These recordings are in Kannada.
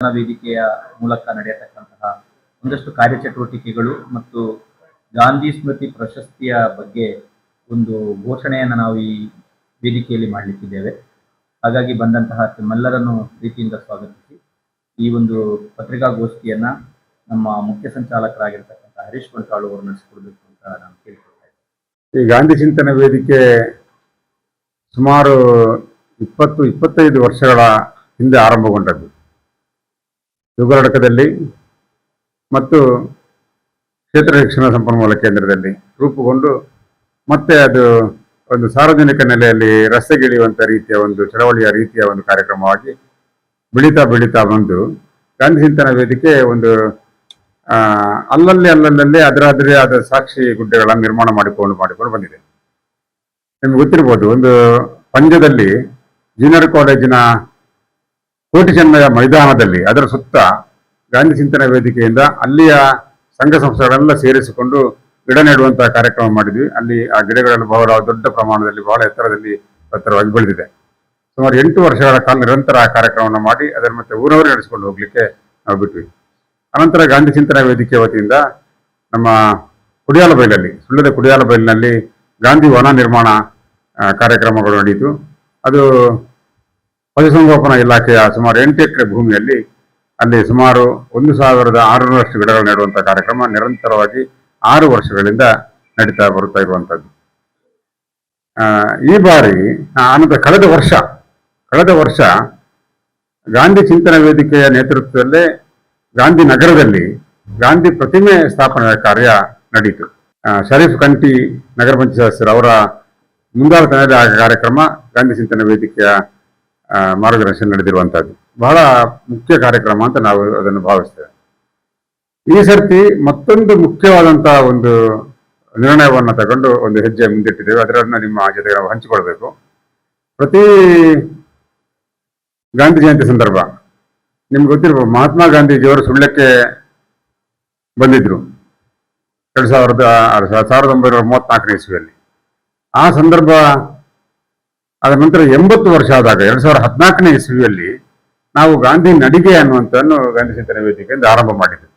ವೇದಿಕೆಯ ಮೂಲಕ ನಡೆಯತಕ್ಕಂತಹ ಒಂದಷ್ಟು ಕಾರ್ಯಚಟುವಟಿಕೆಗಳು ಮತ್ತು ಗಾಂಧಿ ಸ್ಮೃತಿ ಪ್ರಶಸ್ತಿಯ ಬಗ್ಗೆ ಒಂದು ಘೋಷಣೆಯನ್ನು ನಾವು ಈ ವೇದಿಕೆಯಲ್ಲಿ ಮಾಡಲಿಕ್ಕಿದ್ದೇವೆ. ಹಾಗಾಗಿ ಬಂದಂತಹ ತಮ್ಮೆಲ್ಲರನ್ನು ಪ್ರೀತಿಯಿಂದ ಸ್ವಾಗತಿಸಿ. ಈ ಒಂದು ಪತ್ರಿಕಾಗೋಷ್ಠಿಯನ್ನ ನಮ್ಮ ಮುಖ್ಯ ಸಂಚಾಲಕರಾಗಿರ್ತಕ್ಕಂಥ ಹರೀಶ್ ಬಂಟ್ರಾಳು ಅವರು ನಡೆಸಿಕೊಡ್ಬೇಕು ಅಂತ ನಾನು ಕೇಳಿಕೊಳ್ತಾ ಈ ಗಾಂಧಿ ಚಿಂತನೆ ವೇದಿಕೆ ಸುಮಾರು ಇಪ್ಪತ್ತು, ಇಪ್ಪತ್ತೈದು ವರ್ಷಗಳ ಹಿಂದೆ ಆರಂಭಗೊಂಡದ್ದು. ಯುಗರಡಕದಲ್ಲಿ ಮತ್ತು ಕ್ಷೇತ್ರ ಶಿಕ್ಷಣ ಸಂಪನ್ಮೂಲ ಕೇಂದ್ರದಲ್ಲಿ ರೂಪುಗೊಂಡು ಮತ್ತೆ ಅದು ಒಂದು ಸಾರ್ವಜನಿಕ ನೆಲೆಯಲ್ಲಿ ರಸ್ತೆಗಿಳಿಯುವಂಥ ರೀತಿಯ ಒಂದು ಚಳವಳಿಯ ರೀತಿಯ ಒಂದು ಕಾರ್ಯಕ್ರಮವಾಗಿ ಬೆಳೀತಾ ಬೆಳೀತಾ ಬಂದು ಗಾಂಧಿ ಚಿಂತನ ವೇದಿಕೆ ಒಂದು ಅಲ್ಲಲ್ಲಿ ಅಲ್ಲಲ್ಲೇ ಅದರ ಅದರೇ ಆದ ಸಾಕ್ಷಿ ಗುಡ್ಡೆಗಳನ್ನು ನಿರ್ಮಾಣ ಮಾಡಿಕೊಂಡು ಮಾಡಿಕೊಂಡು ಬಂದಿದೆ. ನಿಮ್ಗೆ ಗೊತ್ತಿರ್ಬೋದು ಒಂದು ಪಂದ್ಯದಲ್ಲಿ ಜೂನಿಯರ್ ಕಾಲೇಜಿನ ಕೋಟಿ ಚೆನ್ನಯ ಮೈದಾನದಲ್ಲಿ ಅದರ ಸುತ್ತ ಗಾಂಧಿ ಚಿಂತನ ವೇದಿಕೆಯಿಂದ ಅಲ್ಲಿಯ ಸಂಘ ಸಂಸ್ಥೆಗಳೆಲ್ಲ ಸೇರಿಸಿಕೊಂಡು ಗಿಡ ನೆಡುವಂತಹ ಕಾರ್ಯಕ್ರಮ ಮಾಡಿದ್ವಿ. ಅಲ್ಲಿ ಆ ಗಿಡಗಳಲ್ಲಿ ಬಹಳ ದೊಡ್ಡ ಪ್ರಮಾಣದಲ್ಲಿ, ಬಹಳ ಎತ್ತರದಲ್ಲಿ ಎತ್ತರವಾಗಿ ಬೆಳೆದಿದೆ. ಸುಮಾರು ಎಂಟು ವರ್ಷಗಳ ಕಾಲ ನಿರಂತರ ಆ ಕಾರ್ಯಕ್ರಮವನ್ನು ಮಾಡಿ ಅದರ ಮತ್ತೆ ಊರವರೇ ನಡೆಸಿಕೊಂಡು ಹೋಗ್ಲಿಕ್ಕೆ ನಾವು ಬಿಟ್ವಿ. ಅನಂತರ ಗಾಂಧಿ ಚಿಂತನ ವೇದಿಕೆ ವತಿಯಿಂದ ನಮ್ಮ ಕುಡಿಯಾಲ ಬೈಲಲ್ಲಿ ಸುಳ್ಳದ ಕುಡಿಯಾಲ ಬೈಲಿನಲ್ಲಿ ಗಾಂಧಿ ವನ ನಿರ್ಮಾಣ ಕಾರ್ಯಕ್ರಮಗಳು ನಡೆಯಿತು. ಅದು ಪಶುಸಂಗೋಪನಾ ಇಲಾಖೆಯ ಸುಮಾರು ಎಂಟು ಎಕರೆ ಭೂಮಿಯಲ್ಲಿ ಅಲ್ಲಿ ಸುಮಾರು ಒಂದು ಸಾವಿರದ ಆರುನೂರಷ್ಟು ಗಿಡಗಳು ನೆಡುವಂಥ ಕಾರ್ಯಕ್ರಮ ನಿರಂತರವಾಗಿ ಆರು ವರ್ಷಗಳಿಂದ ನಡೀತಾ ಬರುತ್ತಾ ಇರುವಂಥದ್ದು ಈ ಬಾರಿ ಆನಂತರ ಕಳೆದ ವರ್ಷ ಕಳೆದ ವರ್ಷ ಗಾಂಧಿ ಚಿಂತನ ವೇದಿಕೆಯ ನೇತೃತ್ವದಲ್ಲೇ ಗಾಂಧಿ ನಗರದಲ್ಲಿ ಗಾಂಧಿ ಪ್ರತಿಮೆ ಸ್ಥಾಪನೆಯ ಕಾರ್ಯ ನಡೆಯಿತು ಆ, ಶರೀಫ್ ಕಂಟಿ ನಗರ ಪಂಚಾಯತ್ ಅವರ ಮುಂದಾಳತನದಲ್ಲಿ ಆ ಕಾರ್ಯಕ್ರಮ ಗಾಂಧಿ ಚಿಂತನ ವೇದಿಕೆಯ ಮಾರ್ಗದರ್ಶನ ನಡೆದಿರುವಂತಹದ್ದು. ಬಹಳ ಮುಖ್ಯ ಕಾರ್ಯಕ್ರಮ ಅಂತ ನಾವು ಅದನ್ನು ಭಾವಿಸ್ತೇವೆ. ಈ ಸರ್ತಿ ಮತ್ತೊಂದು ಮುಖ್ಯವಾದಂತಹ ಒಂದು ನಿರ್ಣಯವನ್ನು ತಗೊಂಡು ಒಂದು ಹೆಜ್ಜೆ ಮುಂದಿಟ್ಟಿದ್ದೇವೆ. ಅದರನ್ನ ನಿಮ್ಮ ಜೊತೆ ನಾವು ಹಂಚಿಕೊಳ್ಬೇಕು. ಪ್ರತಿ ಗಾಂಧಿ ಜಯಂತಿ ಸಂದರ್ಭ, ನಿಮ್ಗೆ ಗೊತ್ತಿರ್ಬೋದು, ಮಹಾತ್ಮ ಗಾಂಧೀಜಿಯವರು ಸುಳ್ಯಕ್ಕೆ ಬಂದಿದ್ರು. ಎರಡು ಸಾವಿರದ ಸಾವಿರದ ಒಂಬೈನೂರ ಮೂವತ್ನಾಲ್ಕನೇ ಇಸ್ವಿಯಲ್ಲಿ. ಆ ಸಂದರ್ಭ ಅದ ನಂತರ ಎಂಬತ್ತು ವರ್ಷ ಆದಾಗ ಎರಡ್ ಸಾವಿರದ ಹದಿನಾಲ್ಕನೇ ಇಸ್ವಿಯಲ್ಲಿ ನಾವು ಗಾಂಧಿ ನಡಿಗೆ ಅನ್ನುವಂಥನ್ನು ಗಾಂಧಿ ಚಿಂತನೆ ವೇದಿಕೆಯಿಂದ ಆರಂಭ ಮಾಡಿದ್ವಿ.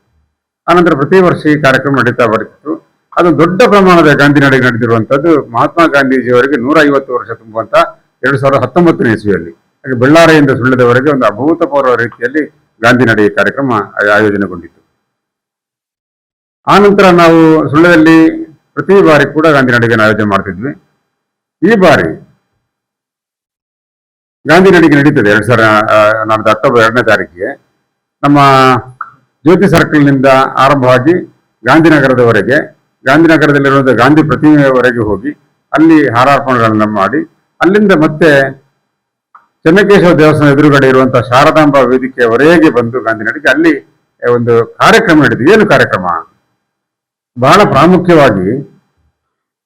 ಆನಂತರ ಪ್ರತಿ ವರ್ಷ ಈ ಕಾರ್ಯಕ್ರಮ ನಡೀತಾ ಬರ್ತಿತ್ತು ಅದು ದೊಡ್ಡ ಪ್ರಮಾಣದ ಗಾಂಧಿ ನಡಿಗೆ ನಡೆದಿರುವಂಥದ್ದು ಮಹಾತ್ಮ ಗಾಂಧೀಜಿಯವರಿಗೆ ನೂರ ಐವತ್ತು ವರ್ಷ ತುಂಬುವಂತ ಎರಡ್ ಸಾವಿರದ ಹತ್ತೊಂಬತ್ತನೇ ಇಸ್ವಿಯಲ್ಲಿ. ಹಾಗೆ ಬಳ್ಳಾರಿಯಿಂದ ಸುಳ್ಳಿದವರೆಗೆ ಒಂದು ಅಭೂತಪೂರ್ವ ರೀತಿಯಲ್ಲಿ ಗಾಂಧಿ ನಡಿಗೆ ಕಾರ್ಯಕ್ರಮ ಆಯೋಜನೆಗೊಂಡಿತ್ತು. ಆ ನಂತರ ನಾವು ಸುಳ್ಳದಲ್ಲಿ ಪ್ರತಿ ಬಾರಿ ಕೂಡ ಗಾಂಧಿ ನಡಿಗೆಯನ್ನು ಆಯೋಜನೆ ಮಾಡ್ತಿದ್ವಿ. ಈ ಬಾರಿ ಗಾಂಧಿ ನಡಿಗೆ ನಡೀತದೆ ಎರಡ್ ಸಾವಿರ ನಾಲ್ಕು ಅಕ್ಟೋಬರ್ ಎರಡನೇ ತಾರೀಕಿಗೆ. ನಮ್ಮ ಜ್ಯೋತಿ ಸರ್ಕಲ್ನಿಂದ ಆರಂಭವಾಗಿ ಗಾಂಧಿನಗರದವರೆಗೆ ಗಾಂಧಿನಗರದಲ್ಲಿರುವಂಥ ಗಾಂಧಿ ಪ್ರತಿಮೆಯವರೆಗೆ ಹೋಗಿ ಅಲ್ಲಿ ಹಾರಾರ್ಪಣೆಗಳನ್ನ ಮಾಡಿ, ಅಲ್ಲಿಂದ ಮತ್ತೆ ಚೆನ್ನಕೇಶವ ದೇವಸ್ಥಾನ ಎದುರುಗಡೆ ಇರುವಂತಹ ಶಾರದಾಂಬ ವೇದಿಕೆಯವರೆಗೆ ಬಂದು ಗಾಂಧಿ ನಡಿಗೆ ಅಲ್ಲಿ ಒಂದು ಕಾರ್ಯಕ್ರಮ ನಡೆದಿದೆ. ಏನು ಕಾರ್ಯಕ್ರಮ? ಬಹಳ ಪ್ರಾಮುಖ್ಯವಾಗಿ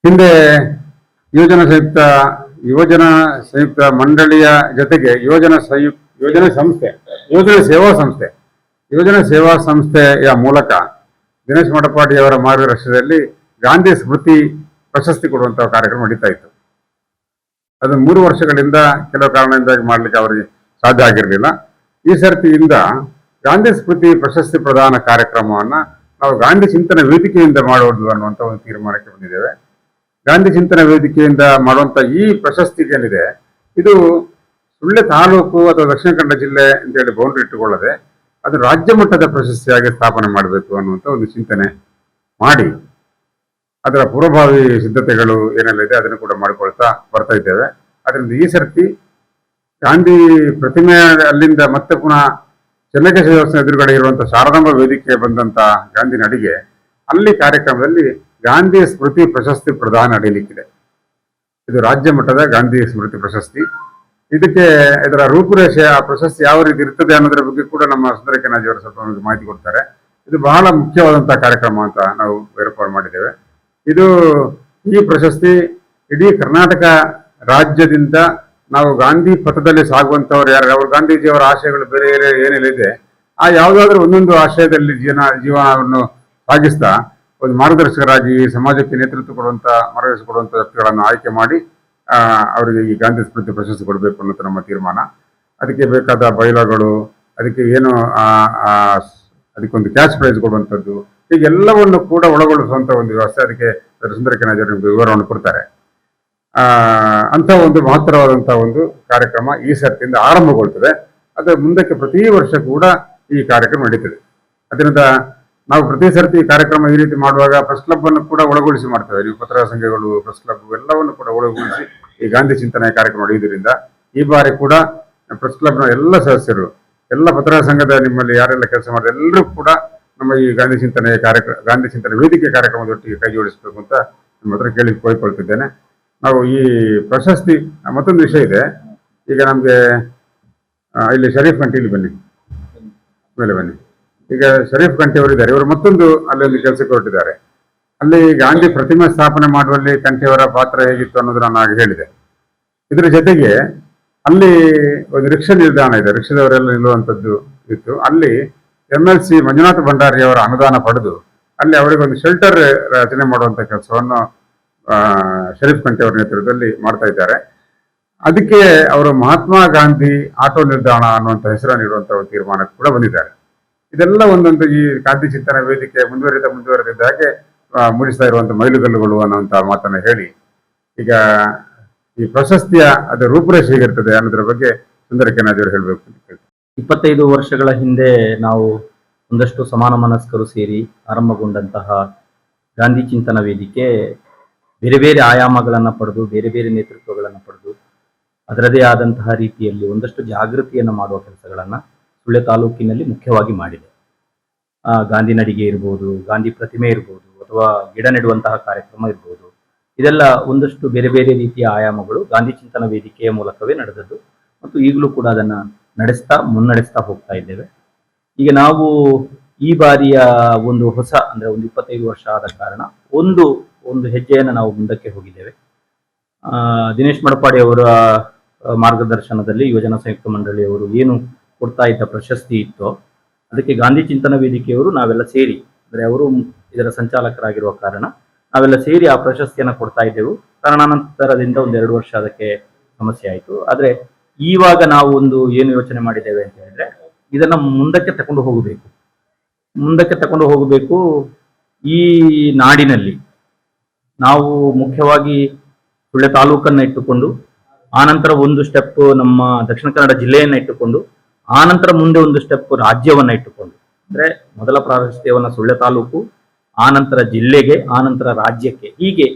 ಹಿಂದೆ ಯೋಜನಾ ಸಂಯುಕ್ತ ಯೋಜನಾ ಸಂಯುಕ್ತ ಮಂಡಳಿಯ ಜೊತೆಗೆ ಯುವಜನ ಸಂಯುಕ್ತ ಯೋಜನಾ ಸಂಸ್ಥೆ ಯೋಜನಾ ಸೇವಾ ಸಂಸ್ಥೆ. ಯೋಜನಾ ಸೇವಾ ಸಂಸ್ಥೆಯ ಮೂಲಕ ದಿನೇಶ್ ಮಠಪಾಡಿಯವರ ಮಾರ್ಗದರ್ಶನದಲ್ಲಿ ಗಾಂಧಿ ಸ್ಮೃತಿ ಪ್ರಶಸ್ತಿ ಕೊಡುವಂತಹ ಕಾರ್ಯಕ್ರಮ ನಡೀತಾ ಇತ್ತು. ಅದು ಮೂರು ವರ್ಷಗಳಿಂದ ಕೆಲವು ಕಾರಣದಿಂದಾಗಿ ಮಾಡ್ಲಿಕ್ಕೆ ಅವರಿಗೆ ಸಾಧ್ಯ ಆಗಿರಲಿಲ್ಲ. ಈ ಸರ್ತಿಯಿಂದ ಗಾಂಧಿ ಸ್ಮೃತಿ ಪ್ರಶಸ್ತಿ ಪ್ರದಾನ ಕಾರ್ಯಕ್ರಮವನ್ನ ನಾವು ಗಾಂಧಿ ಚಿಂತನ ವೇದಿಕೆಯಿಂದ ಮಾಡುವುದು ಅನ್ನುವಂಥ ಒಂದು ತೀರ್ಮಾನಕ್ಕೆ ಬಂದಿದ್ದೇವೆ. ಗಾಂಧಿ ಚಿಂತನ ವೇದಿಕೆಯಿಂದ ಮಾಡುವಂತ ಈ ಪ್ರಶಸ್ತಿ ಏನಿದೆ, ಇದು ಸುಳ್ಳೆ ತಾಲೂಕು ಅಥವಾ ದಕ್ಷಿಣ ಕನ್ನಡ ಜಿಲ್ಲೆ ಅಂತೇಳಿ ಬೌಂಡ್ರಿ ಇಟ್ಟುಕೊಳ್ಳದೆ ಅದು ರಾಜ್ಯ ಮಟ್ಟದ ಪ್ರಶಸ್ತಿಯಾಗಿ ಸ್ಥಾಪನೆ ಮಾಡಬೇಕು ಅನ್ನುವಂಥ ಒಂದು ಚಿಂತನೆ ಮಾಡಿ, ಅದರ ಪೂರ್ವಭಾವಿ ಸಿದ್ಧತೆಗಳು ಏನೆಲ್ಲ ಇದೆ ಅದನ್ನು ಕೂಡ ಮಾಡಿಕೊಳ್ತಾ ಬರ್ತಾ ಇದ್ದೇವೆ. ಅದರಿಂದ ಈ ಸರ್ತಿ ಗಾಂಧಿ ಪ್ರತಿಮೆ ಅಲ್ಲಿಂದ ಮತ್ತೆ ಪುನಃ ಚೆನ್ನಕೇಶ ದೇವಸ್ಥಾನ ಎದುರುಗಡೆ ಇರುವಂತಹ ಶಾರದಾಂಬ ವೇದಿಕೆ ಬಂದಂತ ಗಾಂಧಿ ನಡಿಗೆ ಅಲ್ಲಿ ಕಾರ್ಯಕ್ರಮದಲ್ಲಿ ಗಾಂಧಿ ಸ್ಮೃತಿ ಪ್ರಶಸ್ತಿ ಪ್ರದಾನ ನಡೆಯಲಿಕ್ಕಿದೆ. ಇದು ರಾಜ್ಯ ಮಟ್ಟದ ಗಾಂಧಿ ಸ್ಮೃತಿ ಪ್ರಶಸ್ತಿ. ಇದಕ್ಕೆ ಇದರ ರೂಪುರೇಷೆ, ಆ ಪ್ರಶಸ್ತಿ ಯಾವ ರೀತಿ ಇರ್ತದೆ ಅನ್ನೋದರ ಬಗ್ಗೆ ಕೂಡ ನಮ್ಮ ಸುಂದರ ಕೆನಾಜಿಯವರು ಸ್ವಲ್ಪ ನಮಗೆ ಮಾಹಿತಿ ಕೊಡ್ತಾರೆ. ಇದು ಬಹಳ ಮುಖ್ಯವಾದಂತಹ ಕಾರ್ಯಕ್ರಮ ಅಂತ ನಾವು ಏರ್ಪಾಡು ಮಾಡಿದ್ದೇವೆ. ಇದು ಈ ಪ್ರಶಸ್ತಿ ಇಡೀ ಕರ್ನಾಟಕ ರಾಜ್ಯದಿಂದ ನಾವು ಗಾಂಧಿ ಪಥದಲ್ಲಿ ಸಾಗುವಂಥವ್ರು ಯಾರು? ಅವ್ರು ಗಾಂಧೀಜಿಯವರ ಆಶಯಗಳು ಬೇರೆ ಬೇರೆ ಏನೇನಿದೆ ಆ ಯಾವುದಾದ್ರೂ ಒಂದೊಂದು ಆಶಯದಲ್ಲಿ ಜೀವನ, ಜೀವನವನ್ನು ಸಾಗಿಸ್ತಾ ಒಂದು ಮಾರ್ಗದರ್ಶಕರಾಗಿ ಸಮಾಜಕ್ಕೆ ನೇತೃತ್ವ ಕೊಡುವಂಥ ಮಾರ್ಗದರ್ಶಕ ಕೊಡುವಂಥ ವ್ಯಕ್ತಿಗಳನ್ನು ಆಯ್ಕೆ ಮಾಡಿ ಅವರಿಗೆ ಈ ಗಾಂಧಿ ಸ್ಮೃತಿ ಪ್ರಶಸ್ತಿ ಕೊಡಬೇಕು ಅನ್ನೋದು ನಮ್ಮ ತೀರ್ಮಾನ. ಅದಕ್ಕೆ ಬೇಕಾದ ಬೈಲಾಗಳು ಅದಕ್ಕೆ ಏನು ಅದಕ್ಕೊಂದು ಕ್ಯಾಶ್ ಪ್ರೈಸ್ ಕೊಡುವಂಥದ್ದು, ಹೀಗೆಲ್ಲವನ್ನು ಕೂಡ ಒಳಗೊಳಿಸುವಂಥ ಒಂದು ವ್ಯವಸ್ಥೆ ಅದಕ್ಕೆ ಸುಂದರ ನಿಮ್ಗೆ ವಿವರವನ್ನು ಕೊಡ್ತಾರೆ. ಅಂತ ಒಂದು ಮಹತ್ತರವಾದಂಥ ಒಂದು ಕಾರ್ಯಕ್ರಮ ಈ ಸರ್ತಿಯಿಂದ ಆರಂಭಗೊಳ್ತದೆ. ಅದರ ಮುಂದಕ್ಕೆ ಪ್ರತಿ ವರ್ಷ ಕೂಡ ಈ ಕಾರ್ಯಕ್ರಮ ನಡೀತದೆ. ಅದರಿಂದ ನಾವು ಪ್ರತಿ ಸರ್ತಿ ಕಾರ್ಯಕ್ರಮ ಈ ರೀತಿ ಮಾಡುವಾಗ ಪ್ರೆಸ್ ಕ್ಲಬ್ ಅನ್ನು ಕೂಡ ಒಳಗೊಳಿಸಿ ಮಾಡ್ತೇವೆ. ನೀವು ಪತ್ರ ಸಂಘಗಳು ಪ್ರೆಸ್ ಕ್ಲಬ್ ಎಲ್ಲವನ್ನು ಕೂಡ ಒಳಗೊಳಿಸಿ ಈ ಗಾಂಧಿ ಚಿಂತನೆ ಕಾರ್ಯಕ್ರಮ ನಡೆಯುವುದರಿಂದ ಈ ಬಾರಿ ಕೂಡ ಪ್ರೆಸ್ ಕ್ಲಬ್ನ ಎಲ್ಲ ಸದಸ್ಯರು, ಎಲ್ಲ ಪತ್ರ ಸಂಘದ ನಿಮ್ಮಲ್ಲಿ ಯಾರೆಲ್ಲ ಕೆಲಸ ಮಾಡಿದ್ರೆ ಎಲ್ಲರೂ ಕೂಡ ನಮ್ಮ ಈ ಗಾಂಧಿ ಚಿಂತನೆ ಕಾರ್ಯಕ್ರಮ ಗಾಂಧಿ ಚಿಂತನೆ ವೇದಿಕೆ ಕಾರ್ಯಕ್ರಮದೊಟ್ಟಿಗೆ ಕೈ ಜೋಡಿಸಬೇಕು ಅಂತ ನಿಮ್ಮ ಹತ್ರ ಕೇಳಿ ಕೋರಿಕೊಳ್ತಿದ್ದೇನೆ. ನಾವು ಈ ಪ್ರಶಸ್ತಿ, ಮತ್ತೊಂದು ವಿಷಯ ಇದೆ. ಈಗ ನಮಗೆ ಇಲ್ಲಿ ಶರೀಫ್ ಕಂಟಿ ಇಲ್ಲಿ ಬನ್ನಿ. ಮೇಲೆ ಬನ್ನಿ. ಈಗ ಶರೀಫ್ ಕಂಠಿ ಅವರಿದ್ದಾರೆ. ಇವರು ಮತ್ತೊಂದು ಅಲ್ಲಿ ಒಂದು ಕೆಲಸಕ್ಕೆ ಹೊರಟಿದ್ದಾರೆ. ಅಲ್ಲಿ ಗಾಂಧಿ ಪ್ರತಿಮೆ ಸ್ಥಾಪನೆ ಮಾಡುವಲ್ಲಿ ಕಂಠಿಯವರ ಪಾತ್ರ ಹೇಗಿತ್ತು ಅನ್ನೋದನ್ನ ನಾನು ಹೇಳಿದೆ. ಇದರ ಜೊತೆಗೆ ಅಲ್ಲಿ ಒಂದು ರಿಕ್ಷಾ ನಿಲ್ದಾಣ ಇದೆ. ರಿಕ್ಷಾದವರೆಲ್ಲ ನಿಲ್ಲುವಂಥದ್ದು ಇತ್ತು. ಅಲ್ಲಿ M L C Manjunath Bhandari ಅವರ ಅನುದಾನ ಪಡೆದು ಅಲ್ಲಿ ಅವರಿಗೆ ಒಂದು ಶೆಲ್ಟರ್ ರಚನೆ ಮಾಡುವಂತ ಕೆಲಸವನ್ನು ಶರೀಫ್ ಕಂಠಿ ಅವರ ನೇತೃತ್ವದಲ್ಲಿ ಮಾಡ್ತಾ ಇದ್ದಾರೆ. ಅದಕ್ಕೆ ಅವರು ಮಹಾತ್ಮ ಗಾಂಧಿ ಆಟೋ ನಿಲ್ದಾಣ ಅನ್ನುವಂಥ ಹೆಸರನ್ನು ನೀಡುವಂಥ ತೀರ್ಮಾನಕ್ಕೆ ಕೂಡ ಬಂದಿದ್ದಾರೆ. ಇದೆಲ್ಲ ಒಂದೊಂದು ಈ ಕಾಂತಿ ಚಿಂತನ ವೇದಿಕೆ ಮುಂದುವರಿದ ಮುಂದುವರೆದಿದ್ದ ಹಾಗೆ ಮೂಡಿಸ್ತಾ ಇರುವಂತ ಮೈಲುಗಲ್ಲುಗಳು ಅನ್ನುವಂತ ಮಾತನ್ನ ಹೇಳಿ ಈಗ ಈ ಪ್ರಶಸ್ತಿಯ ಅದರ ರೂಪುರೇಷ ಹೇಗಿರ್ತದೆ ಅನ್ನೋದ್ರ ಬಗ್ಗೆ ಸುಂದರ ಕೆನಾಜರು ಹೇಳಬೇಕು ಅಂತ. ಇಪ್ಪತ್ತೈದು ವರ್ಷಗಳ ಹಿಂದೆ ನಾವು ಒಂದಷ್ಟು ಸಮಾನ ಮನಸ್ಕರು ಸೇರಿ ಆರಂಭಗೊಂಡಂತಹ ಗಾಂಧಿ ಚಿಂತನ ವೇದಿಕೆ ಬೇರೆ ಬೇರೆ ಆಯಾಮಗಳನ್ನು ಪಡೆದು, ಬೇರೆ ಬೇರೆ ನೇತೃತ್ವಗಳನ್ನು ಪಡೆದು, ಅದರದೇ ಆದಂತಹ ರೀತಿಯಲ್ಲಿ ಒಂದಷ್ಟು ಜಾಗೃತಿಯನ್ನು ಮಾಡುವ ಕೆಲಸಗಳನ್ನು ಸುಳ್ಯ ತಾಲೂಕಿನಲ್ಲಿ ಮುಖ್ಯವಾಗಿ ಮಾಡಿದೆ. ಗಾಂಧಿ ನಡಿಗೆ ಇರ್ಬೋದು, ಗಾಂಧಿ ಪ್ರತಿಮೆ ಇರ್ಬೋದು, ಅಥವಾ ಗಿಡ ನೆಡುವಂತಹ ಕಾರ್ಯಕ್ರಮ ಇರ್ಬೋದು. ಇದೆಲ್ಲ ಒಂದಷ್ಟು ಬೇರೆ ಬೇರೆ ರೀತಿಯ ಆಯಾಮಗಳು ಗಾಂಧಿ ಚಿಂತನ ವೇದಿಕೆಯ ಮೂಲಕವೇ ನಡೆದದ್ದು. ಮತ್ತು ಈಗಲೂ ಕೂಡ ಅದನ್ನ ನಡೆಸ್ತಾ, ಮುನ್ನಡೆಸ್ತಾ ಹೋಗ್ತಾ ಇದ್ದೇವೆ. ಈಗ ನಾವು ಈ ಬಾರಿಯ ಒಂದು ಹೊಸ, ಅಂದ್ರೆ ಒಂದು ಇಪ್ಪತ್ತೈದು ವರ್ಷ ಆದ ಕಾರಣ ಒಂದು ಒಂದು ಹೆಜ್ಜೆಯನ್ನು ನಾವು ಮುಂದಕ್ಕೆ ಹೋಗಿದ್ದೇವೆ. ದಿನೇಶ್ ಮಡಪಾಡಿ ಅವರ ಮಾರ್ಗದರ್ಶನದಲ್ಲಿ ಯುವಜನ ಸಂಯುಕ್ತ ಮಂಡಳಿಯವರು ಏನು ಕೊಡ್ತಾ ಇದ್ದ ಪ್ರಶಸ್ತಿ ಇತ್ತು. ಅದಕ್ಕೆ ಗಾಂಧಿ ಚಿಂತನ ವೇದಿಕೆಯವರು ನಾವೆಲ್ಲ ಸೇರಿ, ಅಂದ್ರೆ ಅವರು ಇದರ ಸಂಚಾಲಕರಾಗಿರುವ ಕಾರಣ ನಾವೆಲ್ಲ ಸೇರಿ ಆ ಪ್ರಶಸ್ತಿಯನ್ನು ಕೊಡ್ತಾ ಇದ್ದೆವು. ಕಾರಣಾನಂತರದಿಂದ ಒಂದು ಎರಡು ವರ್ಷ ಅದಕ್ಕೆ ಸಮಸ್ಯೆ ಆಯಿತು. ಆದ್ರೆ ಈವಾಗ ನಾವು ಒಂದು ಏನು ಯೋಚನೆ ಮಾಡಿದ್ದೇವೆ ಅಂತ ಹೇಳಿದ್ರೆ ಇದನ್ನ ಮುಂದಕ್ಕೆ ತಕೊಂಡು ಹೋಗಬೇಕು. ಮುಂದಕ್ಕೆ ತಕೊಂಡು ಹೋಗಬೇಕು ಈ ನಾಡಿನಲ್ಲಿ. ನಾವು ಮುಖ್ಯವಾಗಿ ಸುಳ್ಯ ತಾಲೂಕನ್ನು ಇಟ್ಟುಕೊಂಡು, ಆನಂತರ ಒಂದು ಸ್ಟೆಪ್ ನಮ್ಮ ದಕ್ಷಿಣ ಕನ್ನಡ ಜಿಲ್ಲೆಯನ್ನು ಇಟ್ಟುಕೊಂಡು ಆನಂತರ ಮುಂದೆ ಒಂದು ಸ್ಟೆಪ್ ರಾಜ್ಯವನ್ನ ಇಟ್ಟುಕೊಂಡು, ಅಂದ್ರೆ ಮೊದಲ ಪ್ರಾಶಸ್ತ್ಯವನ್ನ ಸುಳ್ಯ ತಾಲೂಕು ಆನಂತರ ಜಿಲ್ಲೆಗೆ ಆನಂತರ ರಾಜ್ಯಕ್ಕೆ. ಹೀಗೆ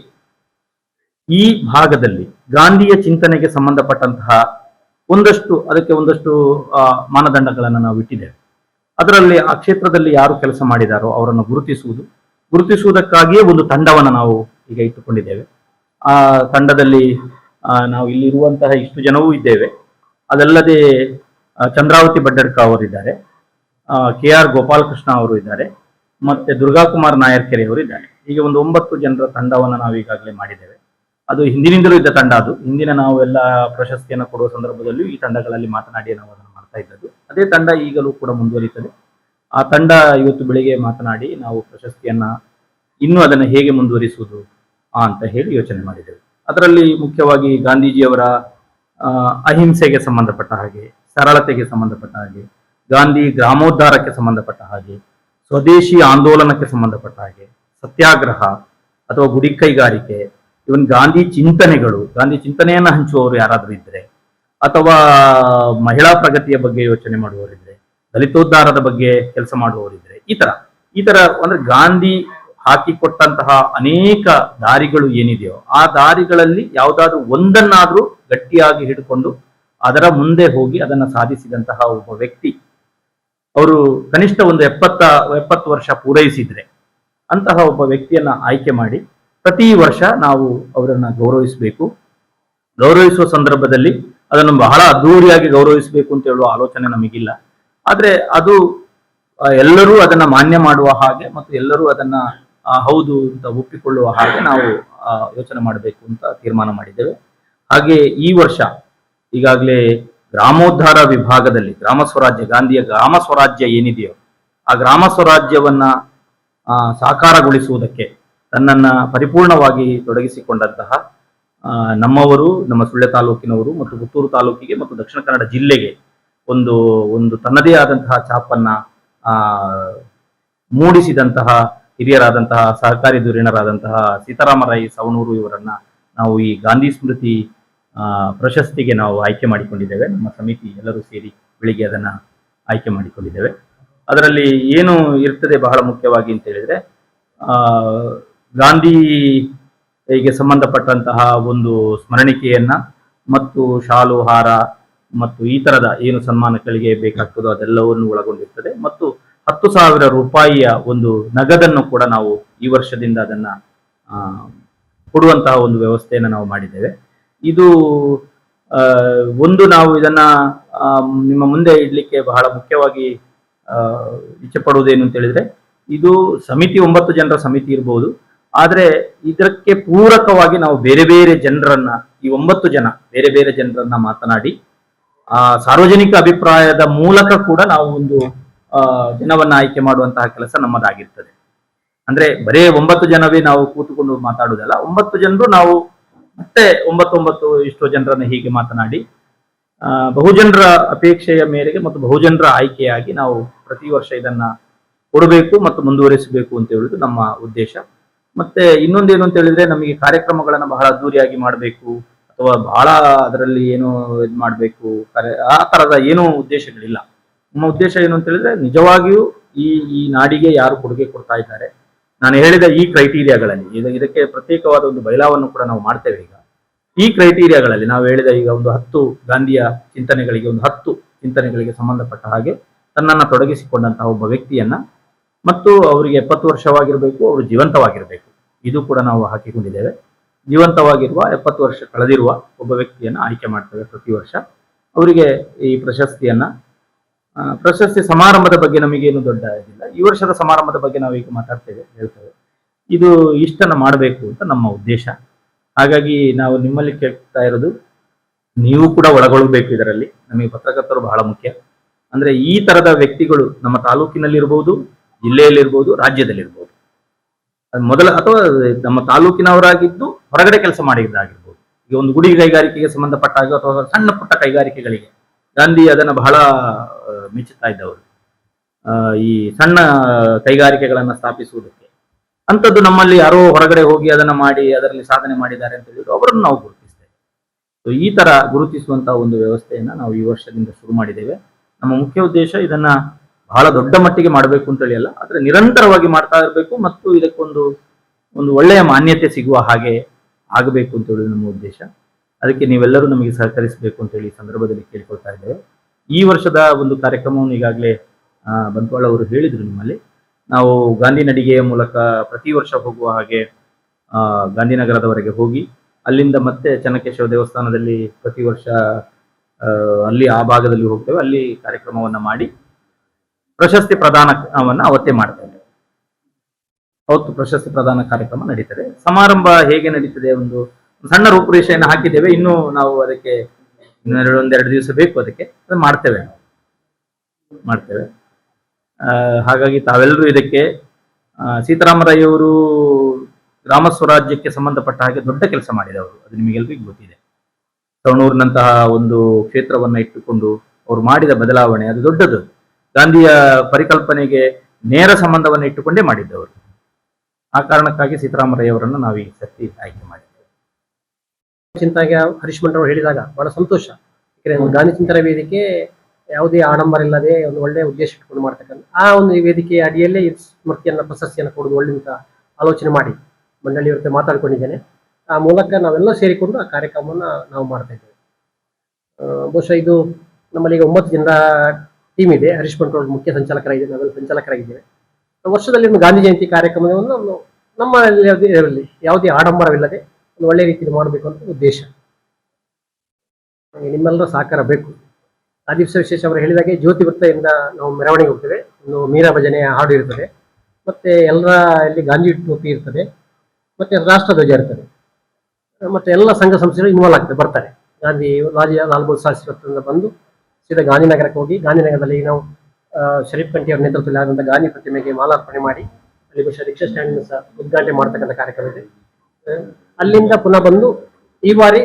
ಈ ಭಾಗದಲ್ಲಿ ಗಾಂಧಿಯ ಚಿಂತನೆಗೆ ಸಂಬಂಧಪಟ್ಟಂತಹ ಒಂದಷ್ಟು, ಅದಕ್ಕೆ ಒಂದಷ್ಟು ಮಾನದಂಡಗಳನ್ನು ನಾವು ಇಟ್ಟಿದ್ದೇವೆ. ಅದರಲ್ಲಿ ಆ ಕ್ಷೇತ್ರದಲ್ಲಿ ಯಾರು ಕೆಲಸ ಮಾಡಿದಾರೋ ಅವರನ್ನು ಗುರುತಿಸುವುದು. ಗುರುತಿಸುವುದಕ್ಕಾಗಿಯೇ ಒಂದು ತಂಡವನ್ನು ನಾವು ಈಗ ಇಟ್ಟುಕೊಂಡಿದ್ದೇವೆ. ಆ ತಂಡದಲ್ಲಿ ನಾವು ಇಲ್ಲಿರುವಂತಹ ಇಷ್ಟು ಜನವೂ ಇದ್ದೇವೆ. ಅದಲ್ಲದೆ ಚಂದ್ರಾವತಿ ಬಡ್ಡಡ್ಕ ಅವರಿದ್ದಾರೆ ಕೆ ಆರ್ ಗೋಪಾಲಕೃಷ್ಣ ಅವರು ಇದ್ದಾರೆ. ಮತ್ತೆ ದುರ್ಗಾಕುಮಾರ್ ನಾಯರ್ಕೆರೆ ಅವರು ಇದ್ದಾರೆ. ಹೀಗೆ ಒಂದು ಒಂಬತ್ತು ಜನರ ತಂಡವನ್ನು ನಾವು ಈಗಾಗಲೇ ಮಾಡಿದ್ದೇವೆ. ಅದು ಹಿಂದಿನಿಂದಲೂ ಇದ್ದ ತಂಡ ಅದು. ಹಿಂದಿನ ನಾವು ಎಲ್ಲ ಪ್ರಶಸ್ತಿಯನ್ನು ಕೊಡುವ ಸಂದರ್ಭದಲ್ಲೂ ಈ ತಂಡಗಳಲ್ಲಿ ಮಾತನಾಡಿ ನಾವು ಅದನ್ನು ಮಾಡ್ತಾ ಇದ್ದದ್ದು. ಅದೇ ತಂಡ ಈಗಲೂ ಕೂಡ ಮುಂದುವರಿತದೆ. ಆ ತಂಡ ಇವತ್ತು ಬೆಳಿಗ್ಗೆ ಮಾತನಾಡಿ ನಾವು ಪ್ರಶಸ್ತಿಯನ್ನ ಇನ್ನೂ ಅದನ್ನು ಹೇಗೆ ಮುಂದುವರಿಸುವುದು ಅಂತ ಹೇಳಿ ಯೋಚನೆ ಮಾಡಿದ್ದೇವೆ. ಅದರಲ್ಲಿ ಮುಖ್ಯವಾಗಿ ಗಾಂಧೀಜಿಯವರ ಅಹಿಂಸೆಗೆ ಸಂಬಂಧಪಟ್ಟ ಹಾಗೆ ಸರಳತೆಗೆ ಸಂಬಂಧಪಟ್ಟ ಹಾಗೆ, ಗಾಂಧಿ ಗ್ರಾಮೋದ್ಧಾರಕ್ಕೆ ಸಂಬಂಧಪಟ್ಟ ಹಾಗೆ, ಸ್ವದೇಶಿ ಆಂದೋಲನಕ್ಕೆ ಸಂಬಂಧಪಟ್ಟ ಹಾಗೆ, ಸತ್ಯಾಗ್ರಹ ಅಥವಾ ಗುಡಿ ಕೈಗಾರಿಕೆ ಇವನ್ ಗಾಂಧಿ ಚಿಂತನೆಗಳು, ಗಾಂಧಿ ಚಿಂತನೆಯನ್ನ ಹಂಚುವವರು ಯಾರಾದರೂ ಇದ್ರೆ, ಅಥವಾ ಮಹಿಳಾ ಪ್ರಗತಿಯ ಬಗ್ಗೆ ಯೋಚನೆ ಮಾಡುವವರಿದ್ರೆ ದಲಿತೋದ್ಧಾರದ ಬಗ್ಗೆ ಕೆಲಸ ಮಾಡುವವರಿದ್ರೆ ಈ ತರ ಈ ತರ ಅಂದ್ರೆ ಗಾಂಧಿ ಹಾಕಿಕೊಟ್ಟಂತಹ ಅನೇಕ ದಾರಿಗಳು ಏನಿದೆಯೋ, ಆ ದಾರಿಗಳಲ್ಲಿ ಯಾವುದಾದ್ರೂ ಒಂದನ್ನಾದ್ರೂ ಗಟ್ಟಿಯಾಗಿ ಹಿಡ್ಕೊಂಡು ಅದರ ಮುಂದೆ ಹೋಗಿ ಅದನ್ನ ಸಾಧಿಸಿದಂತಹ ಒಬ್ಬ ವ್ಯಕ್ತಿ. ಅವರು ಕನಿಷ್ಠ ಒಂದು ಎಪ್ಪತ್ತ, ಎಪ್ಪತ್ತು ವರ್ಷ ಪೂರೈಸಿದ್ರೆ ಅಂತಹ ಒಬ್ಬ ವ್ಯಕ್ತಿಯನ್ನ ಆಯ್ಕೆ ಮಾಡಿ ಪ್ರತಿ ವರ್ಷ ನಾವು ಅವರನ್ನ ಗೌರವಿಸಬೇಕು. ಗೌರವಿಸುವ ಸಂದರ್ಭದಲ್ಲಿ ಅದನ್ನು ಬಹಳ ಅದ್ಧೂರಿಯಾಗಿ ಗೌರವಿಸಬೇಕು ಅಂತ ಹೇಳುವ ಆಲೋಚನೆ ನಮಗಿಲ್ಲ. ಆದ್ರೆ ಅದು ಎಲ್ಲರೂ ಅದನ್ನ ಮಾನ್ಯ ಮಾಡುವ ಹಾಗೆ ಮತ್ತು ಎಲ್ಲರೂ ಅದನ್ನ ಹೌದು ಅಂತ ಒಪ್ಪಿಕೊಳ್ಳುವ ಹಾಗೆ ನಾವು ಯೋಚನೆ ಮಾಡಬೇಕು ಅಂತ ತೀರ್ಮಾನ ಮಾಡಿದ್ದೇವೆ. ಹಾಗೆ ಈ ವರ್ಷ ಈಗಾಗಲೇ ಗ್ರಾಮೋದ್ಧಾರ ವಿಭಾಗದಲ್ಲಿ ಗ್ರಾಮ ಸ್ವರಾಜ್ಯ, ಗಾಂಧಿಯ ಗ್ರಾಮ ಸ್ವರಾಜ್ಯ ಏನಿದೆಯೋ ಆ ಗ್ರಾಮ ಸ್ವರಾಜ್ಯವನ್ನ ಸಾಕಾರಗೊಳಿಸುವುದಕ್ಕೆ ತನ್ನನ್ನ ಪರಿಪೂರ್ಣವಾಗಿ ತೊಡಗಿಸಿಕೊಂಡಂತಹ ನಮ್ಮವರು, ನಮ್ಮ ಸುಳ್ಯ ತಾಲೂಕಿನವರು ಮತ್ತು ಪುತ್ತೂರು ತಾಲೂಕಿಗೆ ಮತ್ತು ದಕ್ಷಿಣ ಕನ್ನಡ ಜಿಲ್ಲೆಗೆ ಒಂದು ಒಂದು ತನ್ನದೇ ಆದಂತಹ ಛಾಪನ್ನ, ಆ, ಮೂಡಿಸಿದಂತಹ ಹಿರಿಯರಾದಂತಹ, ಸಹಕಾರಿ ಧುರೀಣರಾದಂತಹ ಸೀತಾರಾಮರಾಯಿ ಸವಣೂರು ಇವರನ್ನ ನಾವು ಈ ಗಾಂಧಿ ಸ್ಮೃತಿ ಪ್ರಶಸ್ತಿಗೆ ನಾವು ಆಯ್ಕೆ ಮಾಡಿಕೊಂಡಿದ್ದೇವೆ. ನಮ್ಮ ಸಮಿತಿ ಎಲ್ಲರೂ ಸೇರಿ ಬೆಳಿಗ್ಗೆ ಅದನ್ನ ಆಯ್ಕೆ ಮಾಡಿಕೊಂಡಿದ್ದೇವೆ. ಅದರಲ್ಲಿ ಏನು ಇರ್ತದೆ ಬಹಳ ಮುಖ್ಯವಾಗಿ ಅಂತ ಹೇಳಿದ್ರೆ, ಆ, ಗಾಂಧಿಗೆ ಸಂಬಂಧಪಟ್ಟಂತಹ ಒಂದು ಸ್ಮರಣಿಕೆಯನ್ನ ಮತ್ತು ಶಾಲು, ಹಾರ ಮತ್ತು ಈ ತರದ ಏನು ಸನ್ಮಾನಗಳಿಗೆ ಬೇಕಾಗ್ತದೋ ಅದೆಲ್ಲವನ್ನು ಒಳಗೊಂಡಿರ್ತದೆ. ಮತ್ತು ಹತ್ತು ಸಾವಿರ ರೂಪಾಯಿಯ ಒಂದು ನಗದನ್ನು ಕೂಡ ನಾವು ಈ ವರ್ಷದಿಂದ ಅದನ್ನ ಕೊಡುವಂತಹ ಒಂದು ವ್ಯವಸ್ಥೆಯನ್ನು ನಾವು ಮಾಡಿದ್ದೇವೆ. ಇದು ಒಂದು ನಾವು ಇದನ್ನ ನಿಮ್ಮ ಮುಂದೆ ಇಡ್ಲಿಕ್ಕೆ ಬಹಳ ಮುಖ್ಯವಾಗಿ ಇಚ್ಛೆ ಪಡುವುದೇನು ಅಂತ ಹೇಳಿದ್ರೆ, ಇದು ಸಮಿತಿ ಒಂಬತ್ತು ಜನರ ಸಮಿತಿ ಇರಬಹುದು ಆದ್ರೆ ಇದಕ್ಕೆ ಪೂರಕವಾಗಿ ನಾವು ಬೇರೆ ಬೇರೆ ಜನರನ್ನ, ಈ ಒಂಬತ್ತು ಜನ ಬೇರೆ ಬೇರೆ ಜನರನ್ನ ಮಾತನಾಡಿ, ಆ, ಸಾರ್ವಜನಿಕ ಅಭಿಪ್ರಾಯದ ಮೂಲಕ ಕೂಡ ನಾವು ಒಂದು ಜನವನ್ನ ಆಯ್ಕೆ ಮಾಡುವಂತಹ ಕೆಲಸ ನಮ್ಮದಾಗಿರ್ತದೆ. ಅಂದ್ರೆ ಬರೇ ಒಂಬತ್ತು ಜನವೇ ನಾವು ಕೂತುಕೊಂಡು ಮಾತಾಡುವುದಲ್ಲ, ಒಂಬತ್ತು ಜನರು ನಾವು ಮತ್ತೆ ಒಂಬತ್ತೊಂಬತ್ತು ಒಂಬತ್ತು ಇಷ್ಟೋ ಜನರನ್ನು ಹೀಗೆ ಮಾತನಾಡಿ ಬಹುಜನರ ಅಪೇಕ್ಷೆಯ ಮೇರೆಗೆ ಮತ್ತು ಬಹುಜನರ ಆಯ್ಕೆಯಾಗಿ ನಾವು ಪ್ರತಿ ವರ್ಷ ಇದನ್ನ ಕೊಡಬೇಕು ಮತ್ತು ಮುಂದುವರಿಸಬೇಕು ಅಂತ ಹೇಳುದು ನಮ್ಮ ಉದ್ದೇಶ. ಮತ್ತೆ ಇನ್ನೊಂದೇನು ಅಂತ ಹೇಳಿದ್ರೆ ನಮಗೆ ಕಾರ್ಯಕ್ರಮಗಳನ್ನ ಬಹಳ ಅದ್ದೂರಿಯಾಗಿ ಮಾಡಬೇಕು ಅಥವಾ ಬಹಳ ಅದರಲ್ಲಿ ಏನು ಇದು ಮಾಡಬೇಕು ಆ ತರದ ಏನೂ ಉದ್ದೇಶಗಳಿಲ್ಲ. ನಮ್ಮ ಉದ್ದೇಶ ಏನು ಅಂತ ಹೇಳಿದ್ರೆ ನಿಜವಾಗಿಯೂ ಈ ಈ ನಾಡಿಗೆ ಯಾರು ಕೊಡುಗೆ ಕೊಡ್ತಾ ಇದ್ದಾರೆ ನಾನು ಹೇಳಿದ ಈ ಕ್ರೈಟೀರಿಯಾಗಳಲ್ಲಿ ಇದು- ಇದಕ್ಕೆ ಪ್ರತ್ಯೇಕವಾದ ಒಂದು ಬಯಲಾವನ್ನು ಕೂಡ ನಾವು ಮಾಡ್ತೇವೆ ಈಗ. ಈ ಕ್ರೈಟೀರಿಯಾಗಳಲ್ಲಿ ನಾವು ಹೇಳಿದ ಈಗ ಒಂದು ಹತ್ತು ಗಾಂಧಿಯ ಚಿಂತನೆಗಳಿಗೆ, ಒಂದು ಹತ್ತು ಚಿಂತನೆಗಳಿಗೆ ಸಂಬಂಧಪಟ್ಟ ಹಾಗೆ ತನ್ನನ್ನು ತೊಡಗಿಸಿಕೊಂಡಂತಹ ಒಬ್ಬ ವ್ಯಕ್ತಿಯನ್ನ ಮತ್ತು ಅವರಿಗೆ ಎಪ್ಪತ್ತು ವರ್ಷವಾಗಿರಬೇಕು, ಅವರು ಜೀವಂತವಾಗಿರಬೇಕು. ಇದು ಕೂಡ ನಾವು ಹಾಕಿಕೊಂಡಿದ್ದೇವೆ. ಜೀವಂತವಾಗಿರುವ, ಎಪ್ಪತ್ತು ವರ್ಷ ಕಳೆದಿರುವ ಒಬ್ಬ ವ್ಯಕ್ತಿಯನ್ನು ಆಯ್ಕೆ ಮಾಡ್ತೇವೆ ಪ್ರತಿ ವರ್ಷ. ಅವರಿಗೆ ಈ ಪ್ರಶಸ್ತಿಯನ್ನ ಪ್ರಶಸ್ತಿ ಸಮಾರಂಭದ ಬಗ್ಗೆ ನಮಗೇನು ದೊಡ್ಡ ಇದಿಲ್ಲ. ಈ ವರ್ಷದ ಸಮಾರಂಭದ ಬಗ್ಗೆ ನಾವು ಈಗ ಮಾತಾಡ್ತೇವೆ, ಹೇಳ್ತೇವೆ. ಇದು ಇಷ್ಟನ್ನ ಮಾಡಬೇಕು ಅಂತ ನಮ್ಮ ಉದ್ದೇಶ. ಹಾಗಾಗಿ ನಾವು ನಿಮ್ಮಲ್ಲಿ ಕೇಳ್ತಾ ಇರೋದು, ನೀವು ಕೂಡ ಒಳಗೊಳ್ಳಬೇಕು ಇದರಲ್ಲಿ. ನಮಗೆ ಪತ್ರಕರ್ತರು ಬಹಳ ಮುಖ್ಯ. ಅಂದ್ರೆ ಈ ತರದ ವ್ಯಕ್ತಿಗಳು ನಮ್ಮ ತಾಲೂಕಿನಲ್ಲಿರ್ಬೋದು, ಜಿಲ್ಲೆಯಲ್ಲಿರ್ಬೋದು, ರಾಜ್ಯದಲ್ಲಿರ್ಬೋದು. ಮೊದಲ ಅಥವಾ ನಮ್ಮ ತಾಲೂಕಿನವರಾಗಿದ್ದು ಹೊರಗಡೆ ಕೆಲಸ ಮಾಡಿದ್ದಾಗಿರ್ಬೋದು. ಈಗ ಒಂದು ಗುಡಿ ಕೈಗಾರಿಕೆಗೆ ಸಂಬಂಧಪಟ್ಟಾಗ ಅಥವಾ ಸಣ್ಣ ಪುಟ್ಟ ಕೈಗಾರಿಕೆಗಳಿಗೆ. ಗಾಂಧಿ ಅದನ್ನು ಬಹಳ ಮೆಚ್ಚುತ್ತಾ ಇದ್ದವರು. ಈ ಸಣ್ಣ ಕೈಗಾರಿಕೆಗಳನ್ನು ಸ್ಥಾಪಿಸುವುದಕ್ಕೆ. ಅಂಥದ್ದು ನಮ್ಮಲ್ಲಿ ಯಾರೋ ಹೊರಗಡೆ ಹೋಗಿ ಅದನ್ನ ಮಾಡಿ, ಅದರಲ್ಲಿ ಸಾಧನೆ ಮಾಡಿದ್ದಾರೆ ಅಂತ ಹೇಳಿದ್ರು, ಅವರನ್ನು ನಾವು ಗುರುತಿಸ್ತೇವೆ. ಸೊ ಈ ತರ ಗುರುತಿಸುವಂತಹ ಒಂದು ವ್ಯವಸ್ಥೆಯನ್ನ ನಾವು ಈ ವರ್ಷದಿಂದ ಶುರು ಮಾಡಿದ್ದೇವೆ. ನಮ್ಮ ಮುಖ್ಯ ಉದ್ದೇಶ ಇದನ್ನ ಬಹಳ ದೊಡ್ಡ ಮಟ್ಟಿಗೆ ಮಾಡಬೇಕು ಅಂತ ಹೇಳಿ ಅಲ್ಲ, ಆದ್ರೆ ನಿರಂತರವಾಗಿ ಮಾಡ್ತಾ ಇರಬೇಕು ಮತ್ತು ಇದಕ್ಕೊಂದು, ಒಂದು ಒಳ್ಳೆಯ ಮಾನ್ಯತೆ ಸಿಗುವ ಹಾಗೆ ಆಗಬೇಕು ಅಂತ ಹೇಳಿ ನಮ್ಮ ಉದ್ದೇಶ. ಅದಕ್ಕೆ ನೀವೆಲ್ಲರೂ ನಮಗೆ ಸಹಕರಿಸಬೇಕು ಅಂತ ಹೇಳಿ ಸಂದರ್ಭದಲ್ಲಿ ಕೇಳ್ಕೊಳ್ತಾ ಇದ್ದೇವೆ. ಈ ವರ್ಷದ ಒಂದು ಕಾರ್ಯಕ್ರಮವನ್ನು ಈಗಾಗಲೇ ಬಂಟ್ವಾಳ ಅವರು ಹೇಳಿದ್ರು ನಿಮ್ಮಲ್ಲಿ. ನಾವು ಗಾಂಧಿ ನಡಿಗೆಯ ಮೂಲಕ ಪ್ರತಿ ವರ್ಷ ಹೋಗುವ ಹಾಗೆ ಗಾಂಧಿನಗರದವರೆಗೆ ಹೋಗಿ, ಅಲ್ಲಿಂದ ಮತ್ತೆ ಚನ್ನಕೇಶವ ದೇವಸ್ಥಾನದಲ್ಲಿ ಪ್ರತಿ ವರ್ಷ ಅಲ್ಲಿ ಆ ಭಾಗದಲ್ಲಿ ಹೋಗ್ತೇವೆ. ಅಲ್ಲಿ ಕಾರ್ಯಕ್ರಮವನ್ನ ಮಾಡಿ ಪ್ರಶಸ್ತಿ ಪ್ರದಾನವನ್ನು ಅವತ್ತೇ ಮಾಡ್ತೇವೆ. ಅವತ್ತು ಪ್ರಶಸ್ತಿ ಪ್ರದಾನ ಕಾರ್ಯಕ್ರಮ ನಡೀತದೆ. ಸಮಾರಂಭ ಹೇಗೆ ನಡೀತದೆ ಒಂದು ಸಣ್ಣ ರೂಪುರೇಷೆಯನ್ನು ಹಾಕಿದ್ದೇವೆ. ಇನ್ನು ನಾವು ಅದಕ್ಕೆ ಇನ್ನೆರಡು, ಒಂದೆರಡು ದಿವಸ ಬೇಕು ಅದಕ್ಕೆ. ಅದು ಮಾಡ್ತೇವೆ ಮಾಡ್ತೇವೆ. ಹಾಗಾಗಿ ತಾವೆಲ್ಲರೂ ಇದಕ್ಕೆ ಸೀತಾರಾಮರಾಯವರು ಗ್ರಾಮ ಸ್ವರಾಜ್ಯಕ್ಕೆ ಸಂಬಂಧಪಟ್ಟ ಹಾಗೆ ದೊಡ್ಡ ಕೆಲಸ ಮಾಡಿದವರು. ಅದು ನಿಮಗೆಲ್ಲರಿಗೂ ಗೊತ್ತಿದೆ. ಸವಣೂರಿನಂತಹ ಒಂದು ಕ್ಷೇತ್ರವನ್ನ ಇಟ್ಟುಕೊಂಡು ಅವರು ಮಾಡಿದ ಬದಲಾವಣೆ, ಅದು ದೊಡ್ಡದು. ಗಾಂಧಿಯ ಪರಿಕಲ್ಪನೆಗೆ ನೇರ ಸಂಬಂಧವನ್ನು ಇಟ್ಟುಕೊಂಡೇ ಮಾಡಿದ್ದವರು. ಆ ಕಾರಣಕ್ಕಾಗಿ ಸಿದ್ದರಾಮಯ್ಯವರನ್ನು ನಾವು ಈ ಸರ್ತಿ ಆಯ್ಕೆ ಮಾಡಿದ್ದೇವೆ ಚಿಂತಾಗೆ ಹರೀಶ್ ಮಂಡ್ರವರು ಹೇಳಿದಾಗ ಬಹಳ ಸಂತೋಷ. ಗಾಂಧಿ ಚಿಂತನ ವೇದಿಕೆ ಯಾವುದೇ ಆಡಂಬರ ಇಲ್ಲದೆ ಒಂದು ಒಳ್ಳೆ ಉದ್ದೇಶ ಇಟ್ಕೊಂಡು ಮಾಡ್ತಕ್ಕಂಥ ಆ ಒಂದು ವೇದಿಕೆಯ ಅಡಿಯಲ್ಲೇ ಈ ಸ್ಮೃತಿಯನ್ನ, ಪ್ರಶಸ್ತಿಯನ್ನು ಕೊಡೋದು ಒಳ್ಳೆಂತ ಆಲೋಚನೆ ಮಾಡಿ ಮಂಡಳಿಯ ಜೊತೆ ಮಾತಾಡ್ಕೊಂಡಿದ್ದೇನೆ. ಆ ಮೂಲಕ ನಾವೆಲ್ಲ ಸೇರಿಕೊಂಡು ಆ ಕಾರ್ಯಕ್ರಮವನ್ನ ನಾವು ಮಾಡ್ತಾ ಇದ್ದೇವೆ. ಬಹುಶಃ ಇದು ನಮ್ಮಲ್ಲಿ ಈಗ ಒಂಬತ್ತು ಜನರ ಟೀಮ್ ಇದೆ. ಹರೀಶ್ ಮಂಡ್ರ ಮುಖ್ಯ ಸಂಚಾಲಕರಾಗಿದ್ದೇವೆ ನಾವೆಲ್ಲ ಸಂಚಾಲಕರಾಗಿದ್ದೇವೆ. ವರ್ಷದಲ್ಲಿ ಒಂದು ಗಾಂಧಿ ಜಯಂತಿ ಕಾರ್ಯಕ್ರಮವನ್ನು ನಮ್ಮ ಯಾವುದೇ ಆಡಂಬರವಿಲ್ಲದೆ ಒಳ್ಳೆ ರೀತಿಯಲ್ಲಿ ಮಾಡಬೇಕು ಅಂತ ಉದ್ದೇಶ. ನಿಮ್ಮೆಲ್ಲರ ಸಹಕಾರ ಬೇಕು. ಆ ದಿವಸ ವಿಶೇಷ ಅವರು ಹೇಳಿದಾಗೆ ಜ್ಯೋತಿ ವೃತ್ತದಿಂದ ನಾವು ಮೆರವಣಿಗೆ ಹೋಗ್ತೇವೆ. ಇನ್ನು ಮೀರಾ ಭಜನೆ ಹಾಡು ಇರ್ತದೆ. ಮತ್ತೆ ಎಲ್ಲರ ಇಲ್ಲಿ ಗಾಂಧಿ ಟೋಪಿ ಇರ್ತದೆ. ಮತ್ತೆ ರಾಷ್ಟ್ರಧ್ವಜ ಇರ್ತದೆ. ಮತ್ತೆ ಎಲ್ಲ ಸಂಘ ಸಂಸ್ಥೆಗಳು ಇನ್ವಾಲ್ವ್ ಆಗ್ತದೆ, ಬರ್ತಾರೆ. ಗಾಂಧಿ ರಾಜ ಲಾಲ್ ಬಹದ್ದೂರ್ ಬಂದು ಸೀದಾ ಗಾಂಧಿನಗರಕ್ಕೆ ಹೋಗಿ ಗಾಂಧಿನಗರದಲ್ಲಿ ನಾವು ಶರೀಫ್ ಕಂಠಿ ಅವರ ನೇತೃತ್ವದಲ್ಲಿ ಆದಂಥ ಗಾಂಧಿ ಪ್ರತಿಮೆಗೆ ಮಾಲಾರ್ಪಣೆ ಮಾಡಿ, ಅಲ್ಲಿ ಬಹುಶಃ ರಿಕ್ಷಾ ಸ್ಟ್ಯಾಂಡ್ ಸಹ ಉದ್ಘಾಟನೆ ಮಾಡ್ತಕ್ಕಂಥ ಕಾರ್ಯಕ್ರಮ ಇದೆ. ಅಲ್ಲಿಂದ ಪುನಃ ಬಂದು ಈ ಬಾರಿ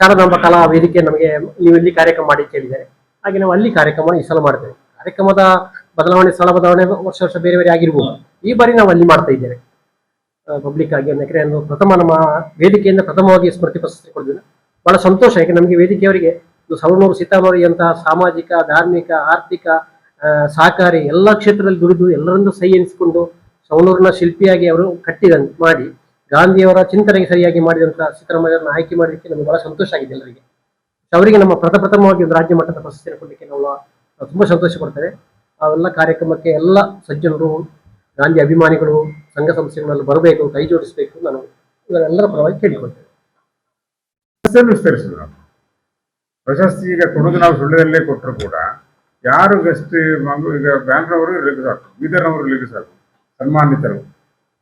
ಶಾರದಾಂಬ ಕಲಾ ವೇದಿಕೆ ನಮಗೆ ನೀವು ಇಲ್ಲಿ ಕಾರ್ಯಕ್ರಮ ಮಾಡಿ ಕೇಳಿದ್ದಾರೆ ಹಾಗೆ ನಾವು ಅಲ್ಲಿ ಕಾರ್ಯಕ್ರಮ ಈ ಸಲ ಮಾಡ್ತೇವೆ. ಕಾರ್ಯಕ್ರಮದ ಬದಲಾವಣೆ, ಸ್ಥಳ ಬದಲಾವಣೆ ವರ್ಷ ವರ್ಷ ಬೇರೆ ಬೇರೆ ಆಗಿರ್ಬೋದು. ಈ ಬಾರಿ ನಾವು ಅಲ್ಲಿ ಮಾಡ್ತಾ ಇದ್ದೇವೆ. ಪಬ್ಲಿಕ್ ಆಗಿ ಯಾಕಂದ್ರೆ ಪ್ರಥಮ ನಮ್ಮ ವೇದಿಕೆಯಿಂದ ಪ್ರಥಮವಾಗಿ ಸ್ಮೃತಿ ಪ್ರಶಸ್ತಿ ಕೊಡ್ತೀವಿ ಬಹಳ ಸಂತೋಷ ಯಾಕೆ ನಮಗೆ ವೇದಿಕೆಯವರಿಗೆ ಸವಣೂರು ಸೀತಾಮರಿಯಂತಹ ಸಾಮಾಜಿಕ, ಧಾರ್ಮಿಕ, ಆರ್ಥಿಕ ಸಹಕಾರಿ ಎಲ್ಲ ಕ್ಷೇತ್ರದಲ್ಲಿ ದುಡಿದು ಎಲ್ಲರನ್ನೂ ಸಹಿ ಎನಿಸಿಕೊಂಡು ಸವಣೂರಿನ ಶಿಲ್ಪಿಯಾಗಿ ಅವರು ಕಟ್ಟಿದ ಮಾಡಿ ಗಾಂಧಿಯವರ ಚಿಂತನೆಗೆ ಸರಿಯಾಗಿ ಮಾಡಿದಂತಹ ಸಿದ್ದರಾಮಯ್ಯವರನ್ನ ಆಯ್ಕೆ ಮಾಡಲಿಕ್ಕೆ ನಮಗೆ ಬಹಳ ಸಂತೋಷ ಆಗಿದೆ ಎಲ್ಲರಿಗೆ. ಅವರಿಗೆ ನಮ್ಮ ಪ್ರಥಮವಾಗಿ ಒಂದು ರಾಜ್ಯ ಮಟ್ಟದ ಪ್ರಶಸ್ತಿಯನ್ನು ಕೊಡಲಿಕ್ಕೆ ನಾವು ತುಂಬಾ ಸಂತೋಷ ಪಡ್ತೇವೆ. ಅವೆಲ್ಲ ಕಾರ್ಯಕ್ರಮಕ್ಕೆ ಎಲ್ಲ ಸಜ್ಜನರು, ಗಾಂಧಿ ಅಭಿಮಾನಿಗಳು, ಸಂಘ ಸಂಸ್ಥೆಗಳಲ್ಲಿ ಬರಬೇಕು, ಕೈ ಜೋಡಿಸಬೇಕು, ನಾನು ಇವರೆಲ್ಲರ ಪರವಾಗಿ ಪ್ರಶಸ್ತಿಯನ್ನು ವಿಸ್ತರಿಸಿದ್ರು. ಪ್ರಶಸ್ತಿ ಈಗ ಕೊಡೋದು ನಾವು ಸುಳ್ಳ್ಯದಲ್ಲೇ ಕೊಟ್ಟರು ಕೂಡ ಯಾರು ಗೆಸ್ಟ್ ಈಗ ಬ್ಯಾಂಕ್ನವರು ಇರ್ಲಿಕ್ಕೆ ಸಾಕು, ಬೀದರ್ನವರು ಇರ್ಲಿಕ್ಕೆ ಸಾಕು ಸನ್ಮಾನಿತರು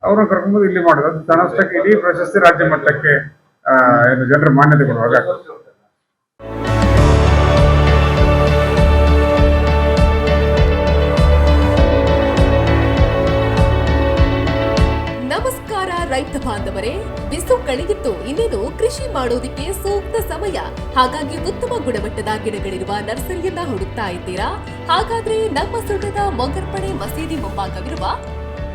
ಅವ್ರನ್ನ ಕರ್ಕೊಂಡು ಇಲ್ಲಿ ಮಾಡೋದು. ಅದು ಇಡೀ ಪ್ರಶಸ್ತಿ ರಾಜ್ಯ ಮಟ್ಟಕ್ಕೆ ಏನು ಜನರ ಮಾನ್ಯತೆ ಕೊಡುವಾಗ. ನಮಸ್ಕಾರ ರೈತ ಬಾಂಧವರೇ, ಬಿಸು ಕಳೆದಿತ್ತು. ಇನ್ನೇನು ಕೃಷಿ ಮಾಡೋದಿಕ್ಕೆ ಸೂಕ್ತ ಸಮಯ. ಹಾಗಾಗಿ ಉತ್ತಮ ಗುಣಮಟ್ಟದ ಗಿಡಗಳಿರುವ ನರ್ಸರಿಯನ್ನ ಹುಡುಕ್ತಾ ಇದ್ದೀರಾ? ಹಾಗಾದ್ರೆ ನಮ್ಮ ಸುಳ್ಯದ ಮೊಗರ್ಪಣೆ ಮಸೀದಿ ಮುಂಭಾಗವಿರುವ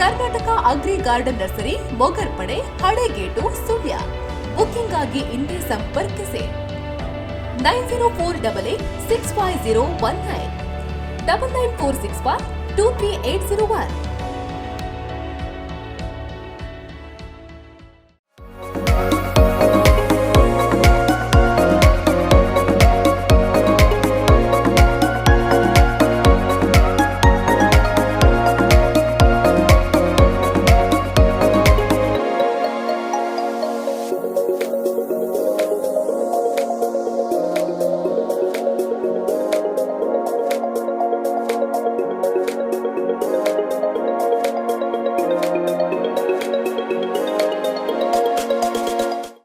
Karnataka agri garden nursery Mogarpade Halegate, Sullia. Booking ಆಗಿ ಇಂದೇ ಸಂಪರ್ಕಿಸಿ. Nine zero four double eight six five zero one nine. Double nine four six five two three eight zero one.